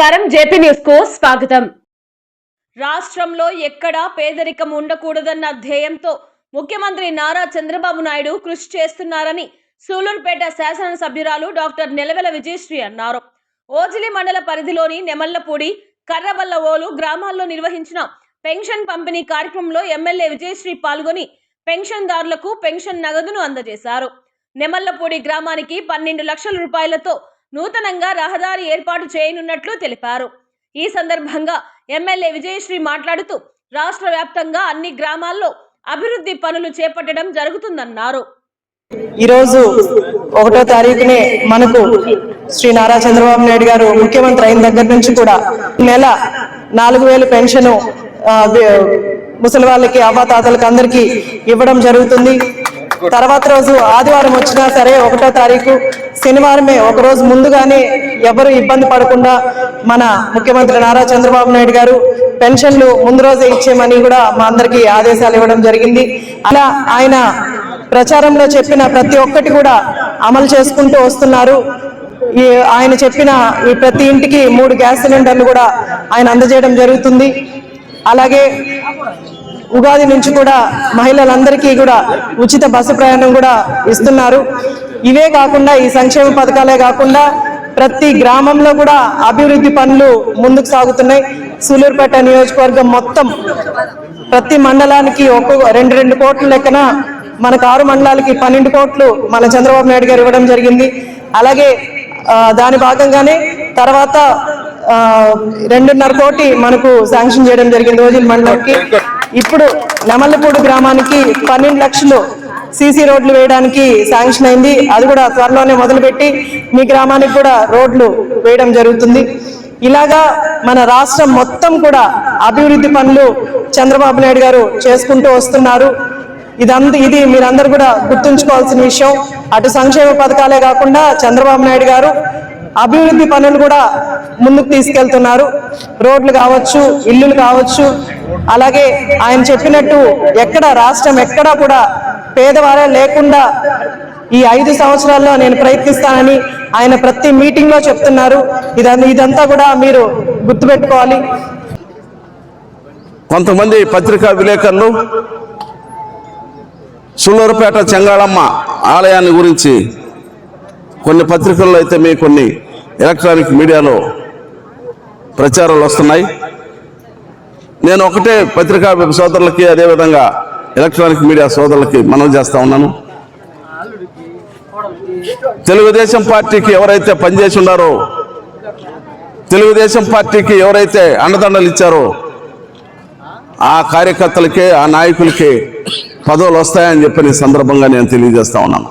నమస్కారం. జేపీ న్యూస్కు స్వాగతం. రాష్ట్రంలో ఎక్కడా పేదరికం ఉండకూడదన్న ధ్యేయంతో ముఖ్యమంత్రి నారా చంద్రబాబు నాయుడు కృషి చేస్తున్నారని సూలూరుపేట శాసనసభ్యురాలు డాక్టర్ నెలవెల విజయశ్రీ అన్నారు. ఓజిలి మండల పరిధిలోని నెమళ్ళపూడి కర్రబల్లవోలు గ్రామాల్లో నిర్వహించిన పెన్షన్ పంపిణీ కార్యక్రమంలో ఎమ్మెల్యే విజయశ్రీ పాల్గొని పెన్షన్దారులకు పెన్షన్ నగదును అందజేశారు. నెమళ్ళపూడి గ్రామానికి పన్నెండు లక్షల రూపాయలతో నూతనంగా రహదారి ఏర్పాటు చేయనున్నట్లు తెలిపారు. ఈ సందర్భంగా ఎమ్మెల్యే విజయశ్రీ మాట్లాడుతూ రాష్ట్ర వ్యాప్తంగా అన్ని గ్రామాల్లో అభివృద్ధి పనులు చేపట్టడం జరుగుతుందన్నారు. ఈరోజు ఒకటో తారీఖునే మనకు శ్రీ నారా చంద్రబాబు నాయుడు గారు ముఖ్యమంత్రి అయిన దగ్గర నుంచి కూడా నెల నాలుగు వేలు పెన్షన్ ముసలి వాళ్ళకి అవ్వాతాతలకి అందరికీ ఇవ్వడం జరుగుతుంది. తర్వాత రోజు ఆదివారం వచ్చినా సరే ఒకటో తారీఖు శనివారమే ఒక రోజు ముందుగానే ఎవరు ఇబ్బంది పడకుండా మన ముఖ్యమంత్రి నారా చంద్రబాబు నాయుడు గారు పెన్షన్లు ముందు రోజే ఇచ్చేయమని కూడా మా అందరికీ ఆదేశాలు ఇవ్వడం జరిగింది. అలా ఆయన ప్రచారంలో చెప్పిన ప్రతి ఒక్కటి కూడా అమలు చేసుకుంటూ వస్తున్నారు. ఈ ఆయన చెప్పిన ఈ ప్రతి ఇంటికి మూడు గ్యాస్ సిలిండర్లు కూడా ఆయన అందజేయడం జరుగుతుంది. అలాగే ఉగాది నుంచి కూడా మహిళలందరికీ కూడా ఉచిత బస్సు ప్రయాణం కూడా ఇస్తున్నారు. ఇవే కాకుండా ఈ సంక్షేమ పథకాలే కాకుండా ప్రతి గ్రామంలో కూడా అభివృద్ధి పనులు ముందుకు సాగుతున్నాయి. సూలూరుపేట నియోజకవర్గం మొత్తం ప్రతి మండలానికి ఒక్కొక్క రెండు రెండు కోట్ల లెక్కన మనకు ఆరు మండలాలకి పన్నెండు కోట్లు మన చంద్రబాబు నాయుడు గారు ఇవ్వడం జరిగింది. అలాగే దాని భాగంగానే తర్వాత రెండున్నర కోటి మనకు శాంక్షన్ చేయడం జరిగింది రోజుల మండలంకి ఇప్పుడు నమల్లపూడి గ్రామానికి పన్నెండు లక్షలు సీసీ రోడ్లు వేయడానికి శాంక్షన్ అయింది. అది కూడా త్వరలోనే మొదలుపెట్టి మీ గ్రామానికి కూడా రోడ్లు వేయడం జరుగుతుంది. ఇలాగా మన రాష్ట్రం మొత్తం కూడా అభివృద్ధి పనులు చంద్రబాబు నాయుడు గారు చేసుకుంటూ వస్తున్నారు. ఇదంతా ఇది మీరందరూ కూడా గుర్తుంచుకోవాల్సిన విషయం. అటు సంక్షేమ పథకాలే కాకుండా చంద్రబాబు నాయుడు గారు అభివృద్ధి పనులు కూడా ముందుకు తీసుకెళ్తున్నారు. రోడ్లు కావచ్చు ఇల్లులు కావచ్చు. అలాగే ఆయన చెప్పినట్టు ఎక్కడ రాష్ట్రం ఎక్కడా కూడా పేదవారే లేకుండా ఈ ఐదు సంవత్సరాల్లో నేను ప్రయత్నిస్తానని ఆయన ప్రతి మీటింగ్లో చెప్తున్నారు. ఇదంతా ఇదంతా కూడా మీరు గుర్తుపెట్టుకోవాలి. కొంతమంది పత్రికా విలేకరులు సుల్లూరుపేట చెంగాళమ్మ ఆలయాన్ని గురించి కొన్ని పత్రికల్లో అయితే మీ కొన్ని ఎలక్ట్రానిక్ మీడియాలో ప్రచారాలు వస్తున్నాయి. నేను ఒకటే పత్రికా సోదరులకి అదేవిధంగా ఎలక్ట్రానిక్ మీడియా సోదరులకి మనవి చేస్తా ఉన్నాను. తెలుగుదేశం పార్టీకి ఎవరైతే పనిచేసి ఉన్నారో తెలుగుదేశం పార్టీకి ఎవరైతే అండదండలు ఇచ్చారో ఆ కార్యకర్తలకే ఆ నాయకులకే పదవులు వస్తాయని చెప్పిన సందర్భంగా నేను తెలియజేస్తా ఉన్నాను.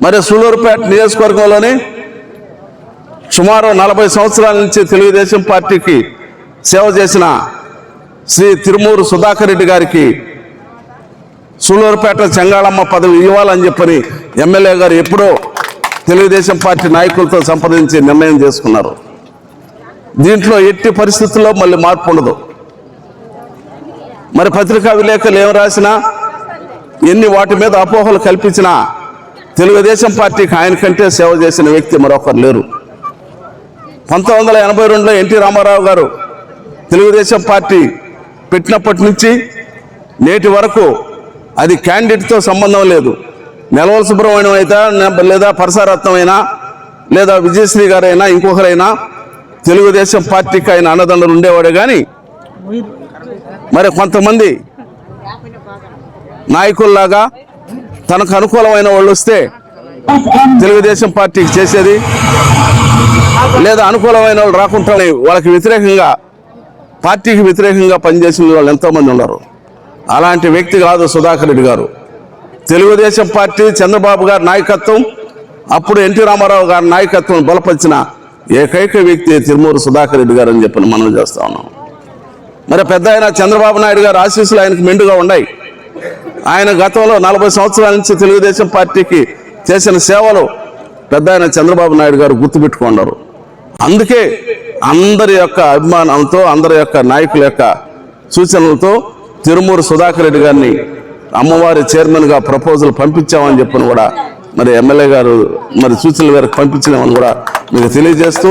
మరి సూలూరుపేట నియోజకవర్గంలోని సుమారు నలభై సంవత్సరాల నుంచి తెలుగుదేశం పార్టీకి సేవ చేసిన శ్రీ తిరుమూరు సుధాకర్ రెడ్డి గారికి సూలూరుపేట చెంగాళమ్మ పదవి ఇవ్వాలని చెప్పని ఎమ్మెల్యే గారు ఎప్పుడో తెలుగుదేశం పార్టీ నాయకులతో సంప్రదించి నిర్ణయం చేసుకున్నారు. దీంట్లో ఎట్టి పరిస్థితుల్లో మళ్ళీ మార్పు ఉండదు. మరి పత్రికా విలేకరులు ఏం రాసినా ఎన్ని వాటి మీద అపోహలు కల్పించినా తెలుగుదేశం పార్టీకి ఆయన కంటే సేవ చేసిన వ్యక్తి మరొకరు లేరు. పంతొమ్మిది వందల ఎనభై రెండులో ఎన్టీ రామారావు గారు తెలుగుదేశం పార్టీ పెట్టినప్పటి నుంచి నేటి వరకు అది క్యాండిడేట్తో సంబంధం లేదు. నెలవల సుబ్రహ్మణ్యం అయితే లేదా పరసారత్నం అయినా లేదా విజయశ్రీ గారైనా ఇంకొకరైనా తెలుగుదేశం పార్టీకి ఆయన అన్నదండలు ఉండేవాడే కానీ మరి కొంతమంది నాయకుల్లాగా తనకు అనుకూలమైన వాళ్ళు వస్తే తెలుగుదేశం పార్టీకి చేసేది. లేదా అనుకూలమైన వాళ్ళు రాకుండా వాళ్ళకి వ్యతిరేకంగా పార్టీకి వ్యతిరేకంగా పనిచేసిన వాళ్ళు ఎంతోమంది ఉన్నారు. అలాంటి వ్యక్తి కాదు సుధాకర్ రెడ్డి గారు. తెలుగుదేశం పార్టీ చంద్రబాబు గారి నాయకత్వం అప్పుడు ఎన్టీ రామారావు గారి నాయకత్వం బలపరిచిన ఏకైక వ్యక్తి తిరుమూరు సుధాకర్ రెడ్డి గారు అని చెప్పి మనం చేస్తా ఉన్నాం. మరి పెద్ద ఆయన చంద్రబాబు నాయుడు గారు ఆశీస్సులు ఆయనకు మెండుగా ఉన్నాయి. ఆయన గతంలో నలభై సంవత్సరాల నుంచి తెలుగుదేశం పార్టీకి చేసిన సేవలు పెద్ద ఆయన చంద్రబాబు నాయుడు గారు గుర్తుపెట్టుకున్నారు. అందుకే అందరి యొక్క అభిమానంతో అందరి యొక్క నాయకుల యొక్క సూచనలతో తిరుమూరు సుధాకర్ రెడ్డి గారిని అమ్మవారి చైర్మన్గా ప్రపోజల్ పంపించామని చెప్పని కూడా మరి ఎమ్మెల్యే గారు మరి సూచనల మేరకు పంపించినామని కూడా మీకు తెలియజేస్తూ